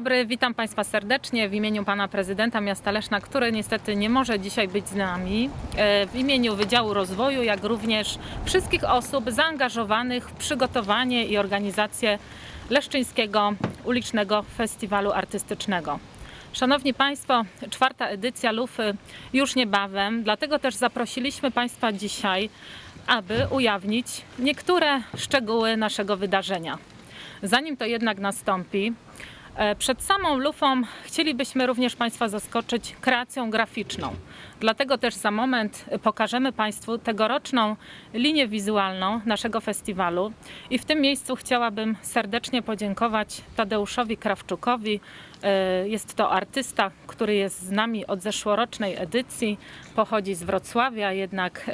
dobry, witam Państwa serdecznie w imieniu Pana Prezydenta Miasta Leszna, który niestety nie może dzisiaj być z nami. E, W imieniu Wydziału Rozwoju, jak również wszystkich osób zaangażowanych w przygotowanie i organizację Leszczyńskiego Ulicznego Festiwalu Artystycznego. Szanowni Państwo, czwarta edycja Lufy już niebawem, dlatego też zaprosiliśmy Państwa dzisiaj, aby ujawnić niektóre szczegóły naszego wydarzenia. Zanim to jednak nastąpi, przed samą lufą chcielibyśmy również Państwa zaskoczyć kreacją graficzną. Dlatego też za moment pokażemy Państwu tegoroczną linię wizualną naszego festiwalu. I w tym miejscu chciałabym serdecznie podziękować Tadeuszowi Krawczukowi. E, Jest to artysta, który jest z nami od zeszłorocznej edycji. Pochodzi z Wrocławia, jednak e,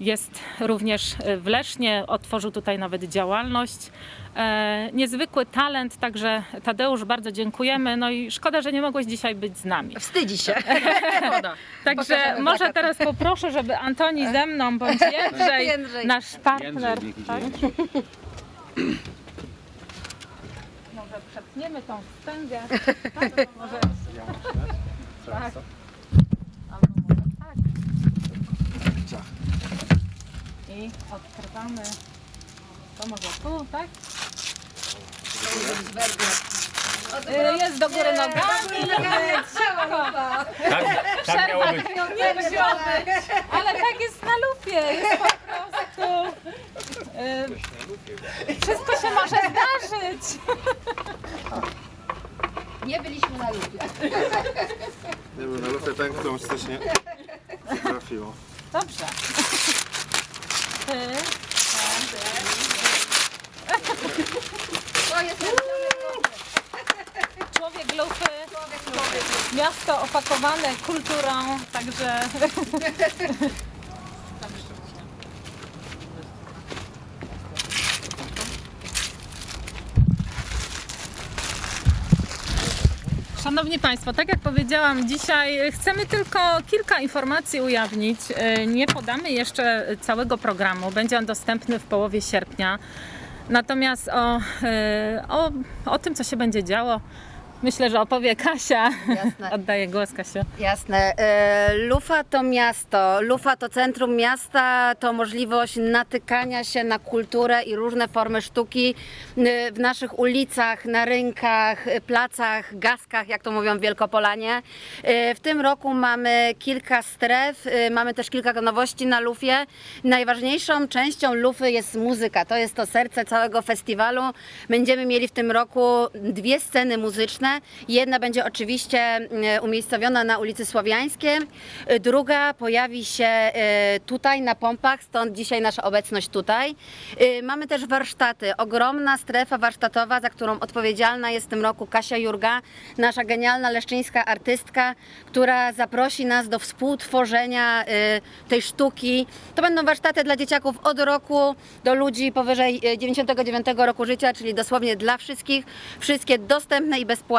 jest również w Lesznie. Otworzył tutaj nawet działalność. E, Niezwykły talent, także Tadeusz, bardzo dziękujemy. No i szkoda, że nie mogłeś dzisiaj być z nami. Wstydzi się. Także Pokażemy może plakat. teraz poproszę, żeby Antoni ze mną bądź Jędrzej, Jędrzej. nasz partner. Jędrzej tak? przetniemy tą wstęgę. Tak, może... Tak. Albo może tak. I odkrywamy. To może tu, tak? Y, Jest do góry nogami. Tak, tak miało być. Nie musiało być, ale tak jest na lupie. Jest po prostu. y, Wszystko się może zdarzyć. Nie byliśmy na lupie. Nie wiem, na lufie ten, komuś coś nie trafiło. Dobrze. Ty. To jest Człowiek lufy. Miasto opakowane kulturą, także. Szanowni Państwo, tak jak powiedziałam, dzisiaj chcemy tylko kilka informacji ujawnić. E, Nie podamy jeszcze całego programu, będzie on dostępny w połowie sierpnia. Natomiast o, e, o, o tym, co się będzie działo, myślę, że opowie Kasia. Jasne. Oddaję głos, Kasiu. Jasne. E, Lufa to miasto. Lufa to centrum miasta, to możliwość natykania się na kulturę i różne formy sztuki e, w naszych ulicach, na rynkach, e, placach, gaskach, jak to mówią w Wielkopolanie. W tym roku mamy kilka stref, mamy też kilka nowości na Lufie. Najważniejszą częścią Lufy jest muzyka. To jest to serce całego festiwalu. Będziemy mieli w tym roku dwie sceny muzyczne. Jedna będzie oczywiście e, umiejscowiona na ulicy Słowiańskiej, druga pojawi się e, tutaj na pompach, stąd dzisiaj nasza obecność tutaj. E, Mamy też warsztaty, ogromna strefa warsztatowa, za którą odpowiedzialna jest w tym roku Kasia Jurga, nasza genialna leszczyńska artystka, która zaprosi nas do współtworzenia e, tej sztuki. To będą warsztaty dla dzieciaków od roku do ludzi powyżej e, 99 roku życia, czyli dosłownie dla wszystkich, wszystkie dostępne i bezpłatne.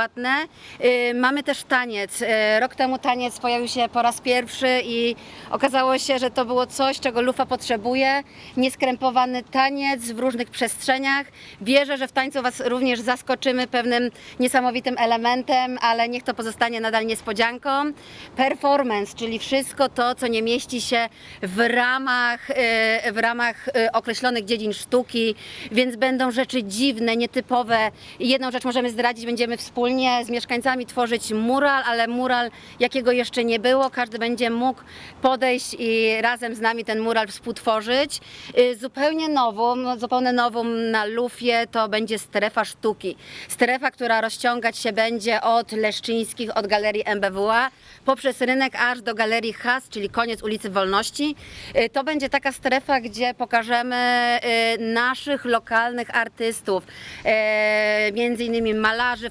Y, Mamy też taniec. Y, Rok temu taniec pojawił się po raz pierwszy i okazało się, że to było coś, czego Lufa potrzebuje. Nieskrępowany taniec w różnych przestrzeniach. Wierzę, że w tańcu Was również zaskoczymy pewnym niesamowitym elementem, ale niech to pozostanie nadal niespodzianką. Performance, czyli wszystko to, co nie mieści się w ramach, y, w ramach określonych dziedzin sztuki, więc będą rzeczy dziwne, nietypowe. Jedną rzecz możemy zdradzić, będziemy wspólnie z mieszkańcami tworzyć mural, ale mural jakiego jeszcze nie było. Każdy będzie mógł podejść i razem z nami ten mural współtworzyć. Y, Zupełnie nową, zupełnie nową na Lufie to będzie strefa sztuki. Strefa, która rozciągać się będzie od Leszczyńskich, od Galerii MBWA, poprzez rynek aż do Galerii Has, czyli koniec ulicy Wolności. Y, To będzie taka strefa, gdzie pokażemy y, naszych lokalnych artystów, między innymi malarzy,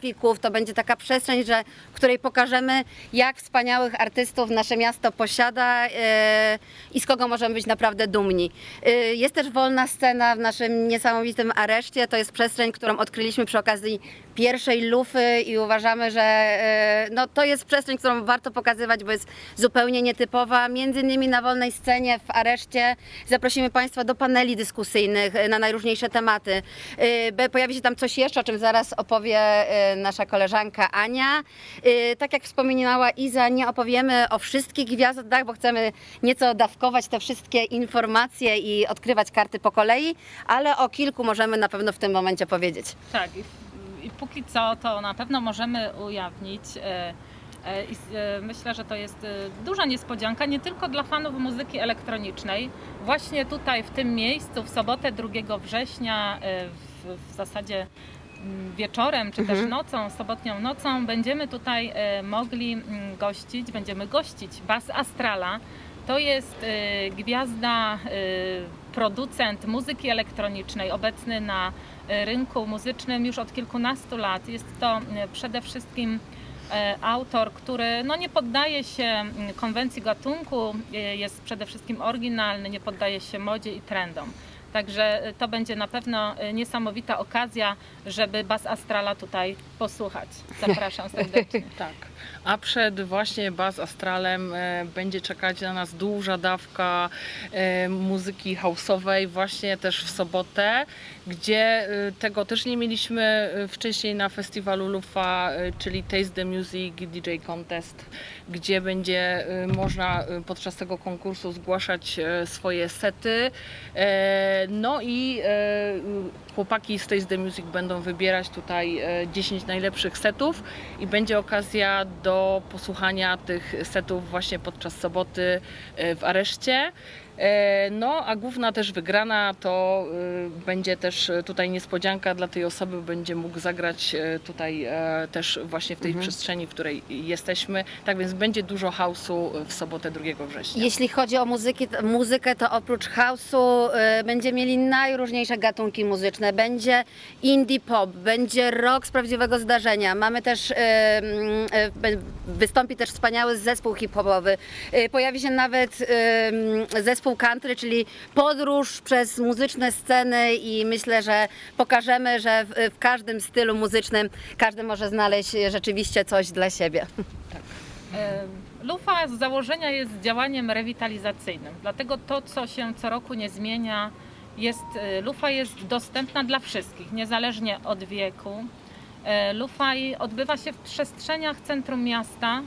fotografików. To będzie taka przestrzeń, że, w której pokażemy, jak wspaniałych artystów nasze miasto posiada e, i z kogo możemy być naprawdę dumni. E, Jest też wolna scena w naszym niesamowitym areszcie. To jest przestrzeń, którą odkryliśmy przy okazji pierwszej lufy i uważamy, że e, no, to jest przestrzeń, którą warto pokazywać, bo jest zupełnie nietypowa. Między innymi na wolnej scenie w areszcie zaprosimy Państwa do paneli dyskusyjnych e, na najróżniejsze tematy. E, Pojawi się tam coś jeszcze, o czym zaraz opowie nasza koleżanka Ania. Tak jak wspominała Iza, nie opowiemy o wszystkich gwiazdach, bo chcemy nieco dawkować te wszystkie informacje i odkrywać karty po kolei, ale o kilku możemy na pewno w tym momencie powiedzieć. Tak, i, póki co to na pewno możemy ujawnić. e, e, I e, myślę, że to jest duża niespodzianka nie tylko dla fanów muzyki elektronicznej. Właśnie tutaj w tym miejscu w sobotę 2 września w, w zasadzie mm, wieczorem czy też nocą, sobotnią nocą będziemy tutaj mogli mm, gościć, będziemy gościć Bas Astrala. To jest gwiazda, producent muzyki elektronicznej, obecny na e, rynku muzycznym już od kilkunastu lat. Jest to e, przede wszystkim e, autor, który no, nie poddaje się konwencji gatunku, jest przede wszystkim oryginalny, nie poddaje się modzie i trendom. Także e, to będzie na pewno e, niesamowita okazja, żeby Bas Astrala tutaj posłuchać. Zapraszam serdecznie. Tak. A przed właśnie Baz Astralem e, będzie czekać na nas duża dawka e, muzyki houseowej właśnie też w sobotę, gdzie e, tego też nie mieliśmy wcześniej na festiwalu Lufa, czyli Taste the Music DJ Contest, gdzie będzie można podczas tego konkursu zgłaszać swoje sety. E, No i e, chłopaki z Taste the Music będą wybierać tutaj e, 10 najlepszych setów i będzie okazja do posłuchania tych setów właśnie podczas soboty e, w areszcie. E, No, a główna też wygrana to e, będzie też e, tutaj niespodzianka dla tej osoby, będzie mógł zagrać e, tutaj też właśnie w tej przestrzeni, w której jesteśmy. Tak więc będzie dużo house'u w sobotę 2 września. Jeśli chodzi o muzyki, muzykę, to oprócz house'u y, będziemy mieli najróżniejsze gatunki muzyczne. Będzie indie pop, będzie rock z prawdziwego zdarzenia. Mamy też, y, y, wystąpi też wspaniały zespół hip-hopowy. Y, pojawi się nawet y, mm, zespół country, czyli podróż przez muzyczne sceny i myślę, że pokażemy, że w, w każdym stylu muzycznym każdy może znaleźć rzeczywiście coś dla siebie. E, Lufa z założenia jest działaniem rewitalizacyjnym, dlatego to, co się co roku nie zmienia, jest, e, Lufa jest dostępna dla wszystkich, niezależnie od wieku. E, Lufa odbywa się w przestrzeniach centrum miasta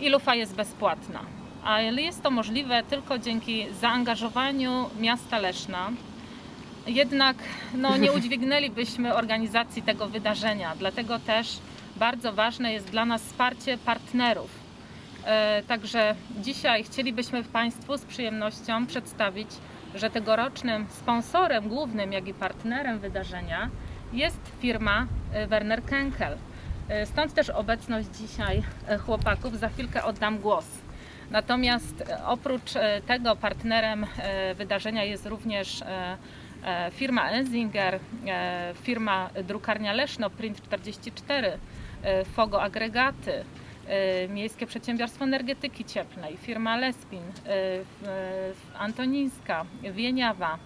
i Lufa jest bezpłatna. Ale jest to możliwe tylko dzięki zaangażowaniu miasta Leszna. Jednak no, nie udźwignęlibyśmy organizacji tego wydarzenia, dlatego też bardzo ważne jest dla nas wsparcie partnerów. E, Także dzisiaj chcielibyśmy Państwu z przyjemnością przedstawić, że tegorocznym sponsorem głównym, jak i partnerem wydarzenia jest firma e, Werner Kenkel. E, Stąd też obecność dzisiaj chłopaków. Za chwilkę oddam głos. Natomiast e, oprócz e, tego partnerem e, wydarzenia jest również firma Enzinger, firma drukarnia Leszno Print 44, e, Fogo Agregaty, Miejskie Przedsiębiorstwo Energetyki Cieplnej, firma Lespin, Antonińska, Wieniawa.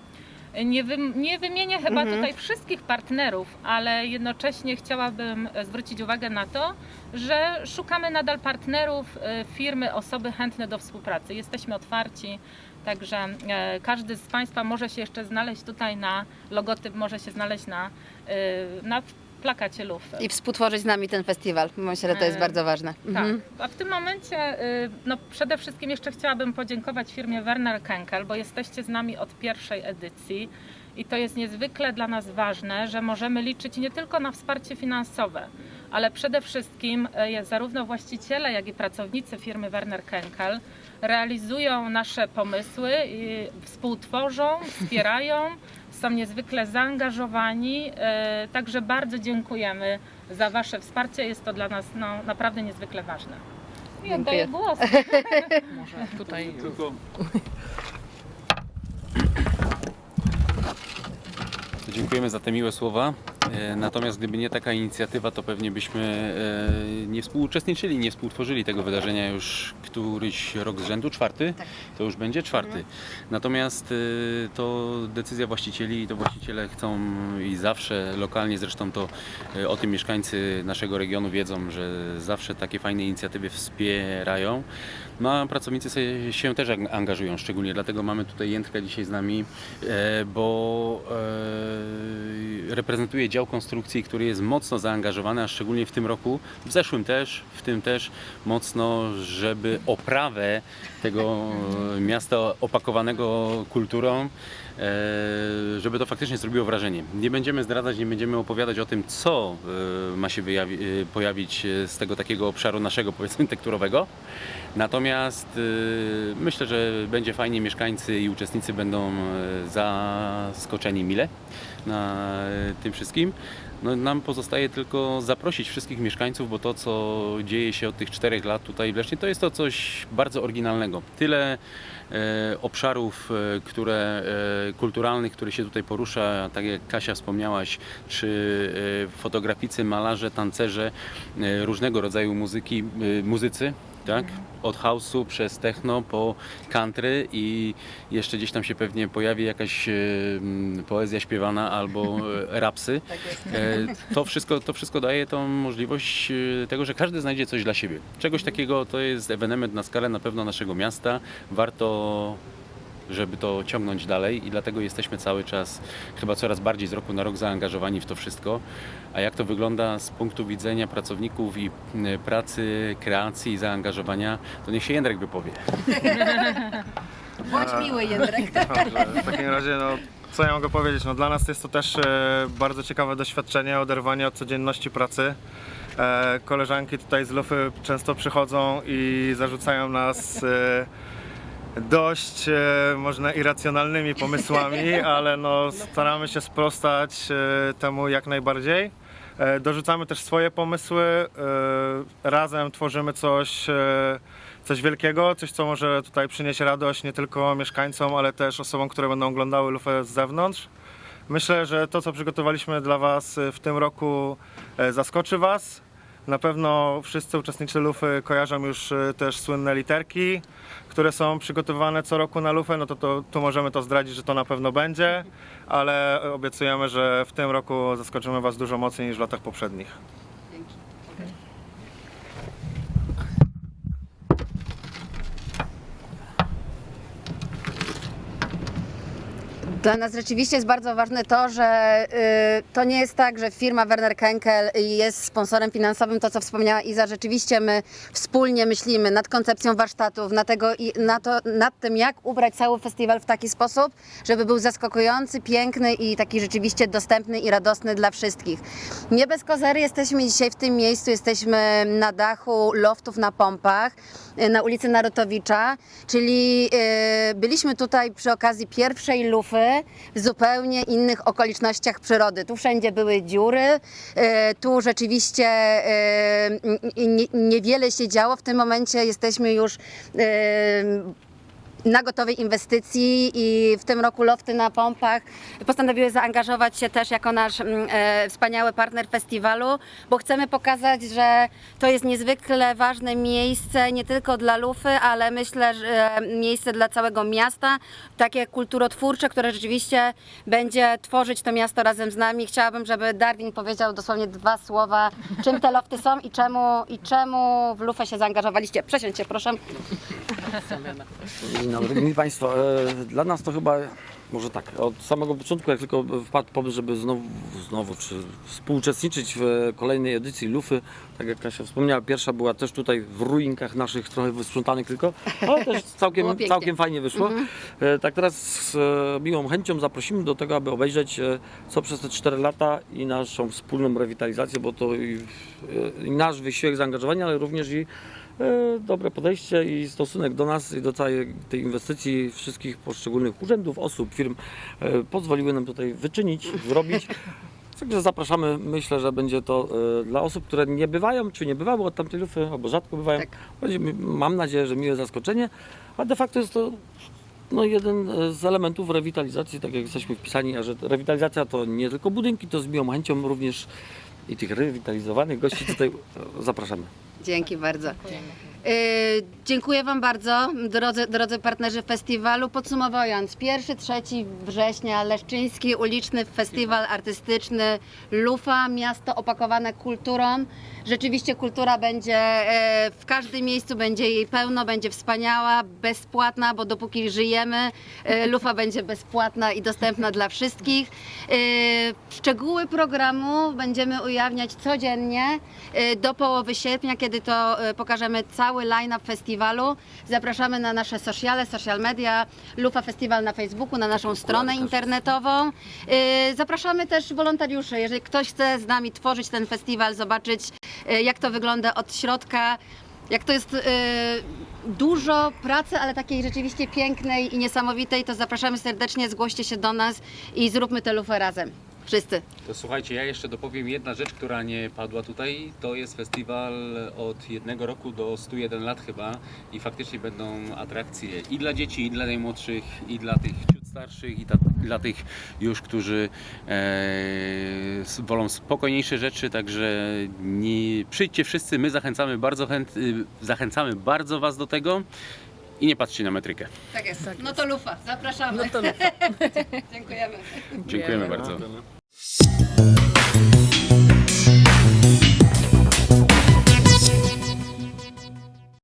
Nie, wy, nie wymienię chyba tutaj wszystkich partnerów, ale jednocześnie chciałabym e, zwrócić uwagę na to, że szukamy nadal partnerów, e, firmy, osoby chętne do współpracy. Jesteśmy otwarci, także e, każdy z Państwa może się jeszcze znaleźć tutaj na logotyp, może się znaleźć na, na plakacie lufy. I współtworzyć z nami ten festiwal. Myślę, że to jest E, bardzo ważne. Mhm. Tak. A w tym momencie, y, no przede wszystkim jeszcze chciałabym podziękować firmie Werner Kenkel, bo jesteście z nami od pierwszej edycji i to jest niezwykle dla nas ważne, że możemy liczyć nie tylko na wsparcie finansowe, ale przede wszystkim y, zarówno właściciele, jak i pracownicy firmy Werner Kenkel realizują nasze pomysły, i współtworzą, wspierają, są niezwykle zaangażowani, y, także bardzo dziękujemy za Wasze wsparcie. Jest to dla nas no, naprawdę niezwykle ważne. I oddaję głos. Może tutaj Tylko... Dziękujemy za te miłe słowa. E, Natomiast gdyby nie taka inicjatywa, to pewnie byśmy e, nie współuczestniczyli, nie współtworzyli tego wydarzenia już któryś rok z rzędu, czwarty, to już będzie czwarty. Natomiast e, to decyzja właścicieli i to właściciele chcą i zawsze lokalnie zresztą to o tym mieszkańcy naszego regionu wiedzą, że zawsze takie fajne inicjatywy wspierają. No a pracownicy się też ang- angażują szczególnie, dlatego mamy tutaj Jędrka dzisiaj z nami, e, bo e, reprezentuje dział konstrukcji, który jest mocno zaangażowany, a szczególnie w tym roku, w zeszłym też, w tym też mocno, żeby oprawę tego miasta opakowanego kulturą, żeby to faktycznie zrobiło wrażenie. Nie będziemy zdradzać, nie będziemy opowiadać o tym, co e, ma się e, pojawić e, z tego takiego obszaru naszego, powiedzmy, tekturowego. Natomiast e, myślę, że będzie fajnie, mieszkańcy i uczestnicy będą e, zaskoczeni mile na e, tym wszystkim. No, nam pozostaje tylko zaprosić wszystkich mieszkańców, bo to, co dzieje się od tych czterech lat tutaj w Lesznie, to jest to coś bardzo oryginalnego. Tyle e, obszarów, e, które, e, kulturalnych, które się tutaj porusza, tak jak Kasia wspomniałaś, czy e, fotograficy, malarze, tancerze, e, różnego rodzaju muzyki, e, muzycy, tak? Od house'u przez techno po country i jeszcze gdzieś tam się pewnie pojawi jakaś e, poezja śpiewana albo e, rapsy. E, To wszystko, to wszystko daje tą możliwość e, tego, że każdy znajdzie coś dla siebie. Czegoś takiego to jest ewenement na skalę na pewno naszego miasta. Warto żeby to ciągnąć dalej i dlatego jesteśmy cały czas chyba coraz bardziej z roku na rok zaangażowani w to wszystko. A jak to wygląda z punktu widzenia pracowników i y, pracy, kreacji i zaangażowania, to niech się Jędrek wypowie. Bądź miły, Jędrek. Dobrze, w takim razie, no, co ja mogę powiedzieć? No, dla nas jest to też e, bardzo ciekawe doświadczenie, oderwanie od codzienności pracy. E, koleżanki tutaj z Lufy często przychodzą i zarzucają nas e, dość e, można irracjonalnymi pomysłami, ale no, staramy się sprostać e, temu jak najbardziej. E, dorzucamy też swoje pomysły, e, razem tworzymy coś, e, coś wielkiego, coś co może tutaj przynieść radość nie tylko mieszkańcom, ale też osobom, które będą oglądały lufę z zewnątrz. Myślę, że to co przygotowaliśmy dla Was w tym roku e, zaskoczy Was. Na pewno wszyscy uczestnicy lufy kojarzą już e, też słynne literki, które są przygotowywane co roku na lufę, no to, to tu możemy to zdradzić, że to na pewno będzie, ale obiecujemy, że w tym roku zaskoczymy Was dużo mocniej niż w latach poprzednich. Dla nas rzeczywiście jest bardzo ważne to, że y, to nie jest tak, że firma Werner Kenkel jest sponsorem finansowym, to co wspomniała Iza, rzeczywiście my wspólnie myślimy nad koncepcją warsztatów, na, tego, na to, nad tym jak ubrać cały festiwal w taki sposób, żeby był zaskakujący, piękny i taki rzeczywiście dostępny i radosny dla wszystkich. Nie bez kozery jesteśmy dzisiaj w tym miejscu, jesteśmy na dachu loftów na pompach y, na ulicy Narutowicza, czyli y, byliśmy tutaj przy okazji pierwszej lufy w zupełnie innych okolicznościach przyrody. Tu wszędzie były dziury, y, tu rzeczywiście nie- niewiele się działo. W tym momencie jesteśmy już y, na gotowej inwestycji i w tym roku lofty na pompach postanowiły zaangażować się też jako nasz mm, e, wspaniały partner festiwalu, bo chcemy pokazać, że to jest niezwykle ważne miejsce nie tylko dla Lufy, ale myślę, że e, miejsce dla całego miasta, takie kulturotwórcze, które rzeczywiście będzie tworzyć to miasto razem z nami. Chciałabym, żeby Darwin powiedział dosłownie dwa słowa, czym te lofty są i czemu, i czemu w Lufę się zaangażowaliście. Przesiądźcie proszę. Mili Państwo. e, Dla nas to chyba, może tak, od samego początku, jak tylko wpadł pomysł, żeby znowu, znowu czy współuczestniczyć w kolejnej edycji Lufy, tak jak Kasia wspomniała, pierwsza była też tutaj w ruinkach naszych, trochę wysprzątanych tylko, ale też całkiem, całkiem fajnie wyszło. E, Tak teraz z e, miłą chęcią zaprosimy do tego, aby obejrzeć, e, co przez te 4 lata i naszą wspólną rewitalizację, bo to i, i nasz wysiłek zaangażowania, ale również i dobre podejście i stosunek do nas i do całej tej inwestycji wszystkich poszczególnych urzędów, osób, firm e, pozwoliły nam tutaj wyczynić, zrobić. Także zapraszamy, myślę, że będzie to e, dla osób, które nie bywają, czy nie bywały od tamtej lufy, albo rzadko bywają. Tak. Mam nadzieję, że miłe zaskoczenie, a de facto jest to no, jeden e, z elementów rewitalizacji, tak jak jesteśmy wpisani, a że rewitalizacja to nie tylko budynki, to z miłą chęcią również i tych rewitalizowanych gości tutaj zapraszamy. Dzięki bardzo. Dziękuję Wam bardzo, drodzy, drodzy partnerzy festiwalu. Podsumowując, 1-3 września Leszczyński Uliczny Festiwal Artystyczny Lufa, miasto opakowane kulturą. Rzeczywiście kultura będzie e, w każdym miejscu, będzie jej pełno, będzie wspaniała, bezpłatna, bo dopóki żyjemy, e, Lufa będzie bezpłatna i dostępna dla wszystkich. E, Szczegóły programu będziemy ujawniać codziennie e, do połowy sierpnia, kiedy to e, pokażemy cały line-up festiwalu. Zapraszamy na nasze sociale, social media, Lufa Festiwal na Facebooku, na naszą stronę internetową. E, Zapraszamy też wolontariuszy, jeżeli ktoś chce z nami tworzyć ten festiwal, zobaczyć e, jak to wygląda od środka, jak to jest e, dużo pracy, ale takiej rzeczywiście pięknej i niesamowitej, to zapraszamy serdecznie, zgłoście się do nas i zróbmy tę lufę razem. Wszyscy. To słuchajcie, ja jeszcze dopowiem jedna rzecz, która nie padła tutaj. To jest festiwal od jednego roku do 101 lat chyba i faktycznie będą atrakcje i dla dzieci, i dla najmłodszych, i dla tych ciut starszych, i ta, dla tych już, którzy e, wolą spokojniejsze rzeczy, także nie, przyjdźcie wszyscy, my zachęcamy bardzo, chęt, y, zachęcamy bardzo Was do tego i nie patrzcie na metrykę. Tak jest. No to lufa, zapraszamy. No to lufa. Dziękujemy. Dziękujemy bardzo. Thank you.